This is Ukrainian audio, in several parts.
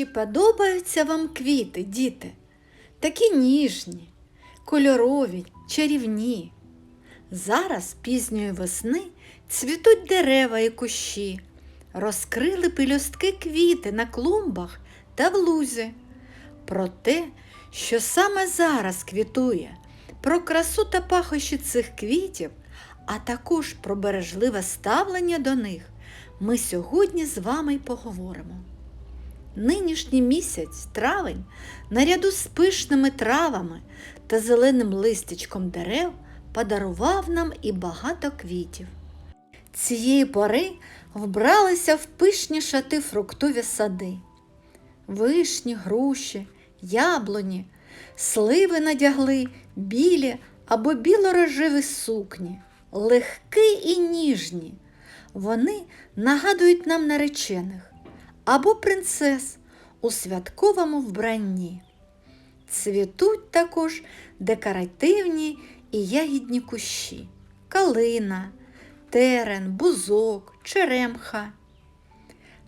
Чи подобаються вам квіти, діти? Такі ніжні, кольорові, чарівні. Зараз пізньої весни цвітуть дерева і кущі, розкрили пелюстки квіти на клумбах та в лузі. Про те, що саме зараз квітує, про красу та пахощі цих квітів, а також про бережливе ставлення до них, ми сьогодні з вами й поговоримо. Нинішній місяць, травень, наряду з пишними травами та зеленим листячком дерев подарував нам і багато квітів. Цієї пори вбралися в пишні шати фруктові сади. Вишні, груші, яблуні, сливи надягли білі або біло-рожеві сукні, легкі і ніжні. Вони нагадують нам наречених або принцес у святковому вбранні. Цвітуть також декоративні і ягідні кущі, калина, терен, бузок, черемха.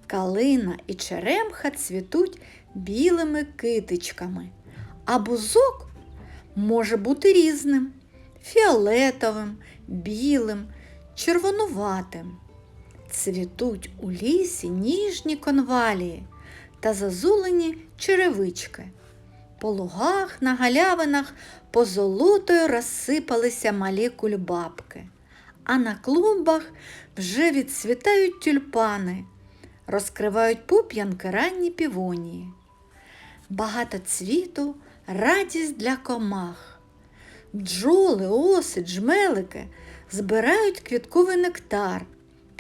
Калина і черемха цвітуть білими китичками, а бузок може бути різним фіолетовим, білим, червонуватим. Цвітуть у лісі ніжні конвалії та зазулені черевички. По лугах на галявинах позолотою розсипалися малі кульбабки, а на клумбах вже відцвітають тюльпани, розкривають пуп'янки ранні півонії. Багато цвіту радість для комах. Бджоли, оси, джмелики збирають квітковий нектар,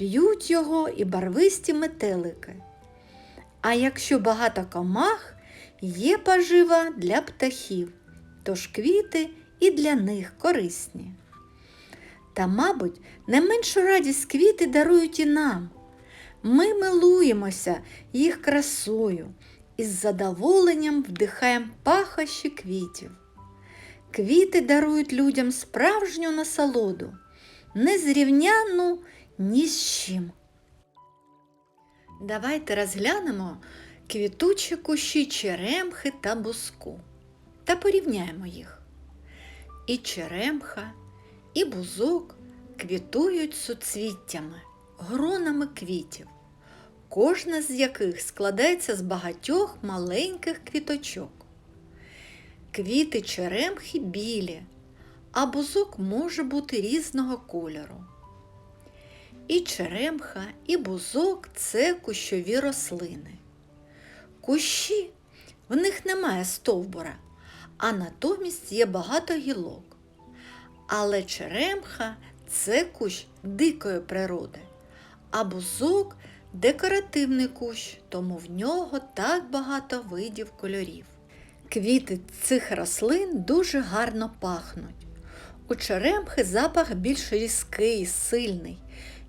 п'ють його і барвисті метелики. А якщо багато комах, є пожива для птахів, тож квіти і для них корисні. Та, мабуть, не меншу радість квіти дарують і нам. Ми милуємося їх красою і з задоволенням вдихаємо пахощі квітів. Квіти дарують людям справжню насолоду, незрівняну ні з чим. Давайте розглянемо квітучі кущі черемхи та бузку та порівняємо їх. І черемха, і бузок квітують суцвіттями, гронами квітів, кожна з яких складається з багатьох маленьких квіточок. Квіти черемхи білі, а бузок може бути різного кольору. І черемха, і бузок це кущові рослини. Кущі в них немає стовбура, а натомість є багато гілок. Але черемха це кущ дикої природи, а бузок декоративний кущ, тому в нього так багато видів кольорів. Квіти цих рослин дуже гарно пахнуть. У черемхи запах більш різкий, сильний.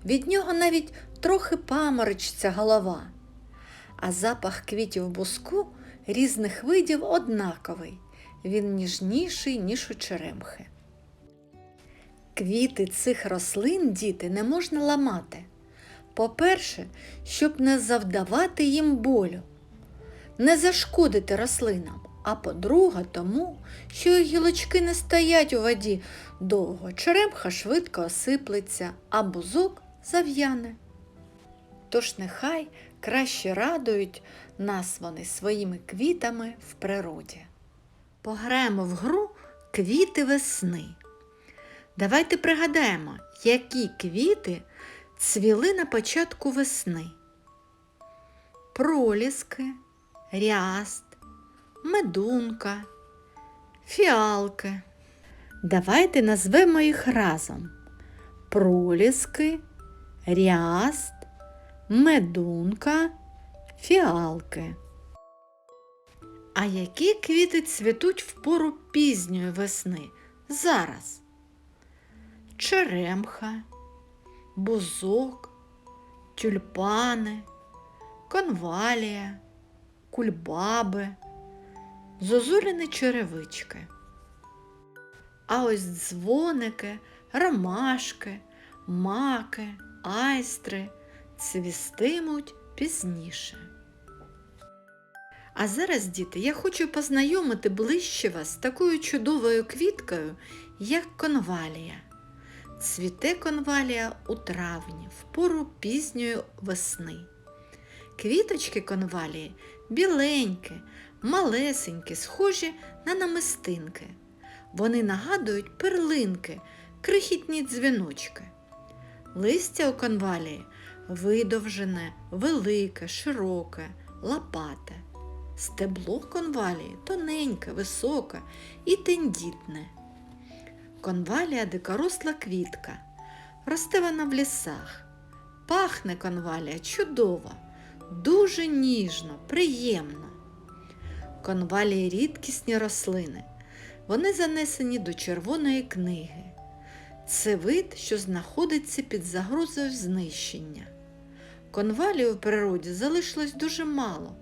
Від нього навіть трохи паморочиться голова. А запах квітів буску різних видів однаковий. Він ніжніший, ніж у черемхи. Квіти цих рослин, діти, не можна ламати. По-перше, щоб не завдавати їм болю, не зашкодити рослинам, а по-друге, тому, що гілочки не стоять у воді довго, черемха швидко осиплеться, а бузок зав'яне. Тож нехай краще радують нас вони своїми квітами в природі. Пограємо в гру квіти весни. Давайте пригадаємо, які квіти цвіли на початку весни. Проліски, ряст, медунка, фіалки. Давайте назвемо їх разом. Проліски, ряст, медунка, фіалки. А які квіти цвітуть в пору пізньої весни зараз? Черемха, бузок, тюльпани, конвалія, кульбаби, зозуліни черевички. А ось дзвоники, ромашки, маки, айстри цвістимуть пізніше. А зараз, діти, я хочу познайомити ближче вас з такою чудовою квіткою, як конвалія. Цвіте конвалія у травні, в пору пізньої весни. Квіточки конвалії біленькі, малесенькі, схожі на намистинки. Вони нагадують перлинки, крихітні дзвіночки. Листя у конвалії видовжене, велике, широке, лопате. Стебло конвалії тоненьке, високе і тендітне. Конвалія дикоросла квітка. Росте вона в лісах. Пахне конвалія чудово, дуже ніжно, приємно. Конвалії рідкісні рослини. Вони занесені до Червоної книги. Це вид, що знаходиться під загрозою знищення. Конвалії у природі залишилось дуже мало,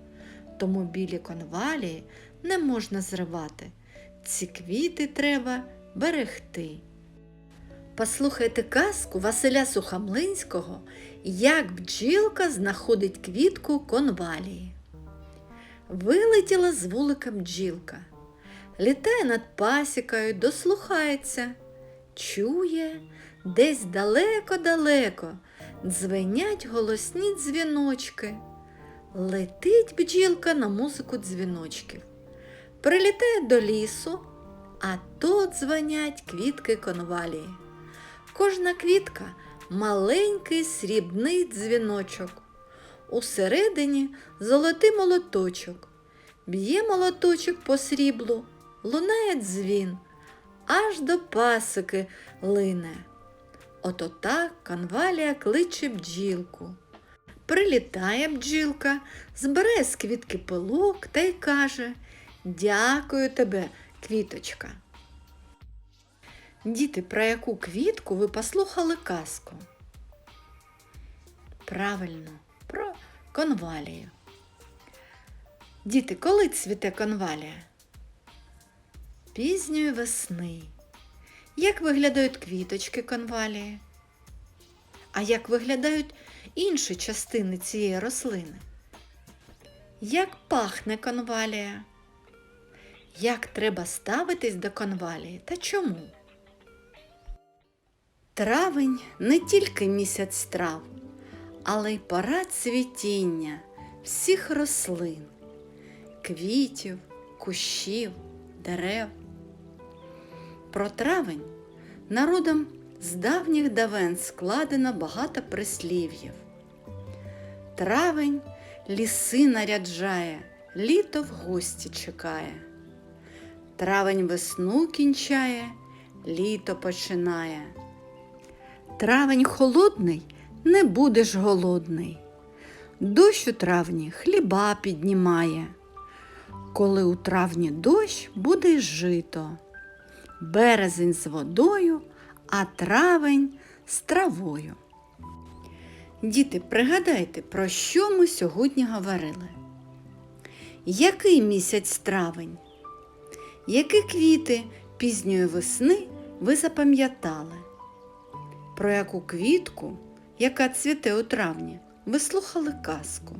тому білі конвалії не можна зривати. Ці квіти треба берегти. Послухайте казку Василя Сухомлинського, як бджілка знаходить квітку конвалії. Вилетіла з вулика бджілка, літає над пасікою, дослухається, чує, десь далеко-далеко дзвенять голосні дзвіночки. Летить бджілка на музику дзвіночків, прилітає до лісу, а тут дзвонять квітки конвалії. Кожна квітка маленький срібний дзвіночок. Усередині золотий молоточок. Б'є молоточок по сріблу, лунає дзвін, аж до пасики лине. Ото так конвалія кличе бджілку. Прилітає бджілка, збирає з квітки пилок та й каже Дякую тебе, квіточка. Діти, про яку квітку ви послухали казку? Правильно, про конвалію. Діти, коли цвіте конвалія? Пізньої весни. Як виглядають квіточки конвалії? А як виглядають інші частини цієї рослини? Як пахне конвалія? Як треба ставитись до конвалії та чому? Травень не тільки місяць трав, але й пора цвітіння всіх рослин, квітів, кущів, дерев. Про травень народом з давніх давен складено багато прислів'їв. Травень ліси наряджає, літо в гості чекає. Травень весну кінчає, літо починає. Травень холодний, не будеш голодний. Дощ у травні хліба піднімає. Коли у травні дощ буде жито. Березень з водою, а травень з травою. Діти, пригадайте, про що ми сьогодні говорили? Який місяць травень? Які квіти пізньої весни ви запам'ятали? Про яку квітку, яка цвіте у травні, ви слухали казку?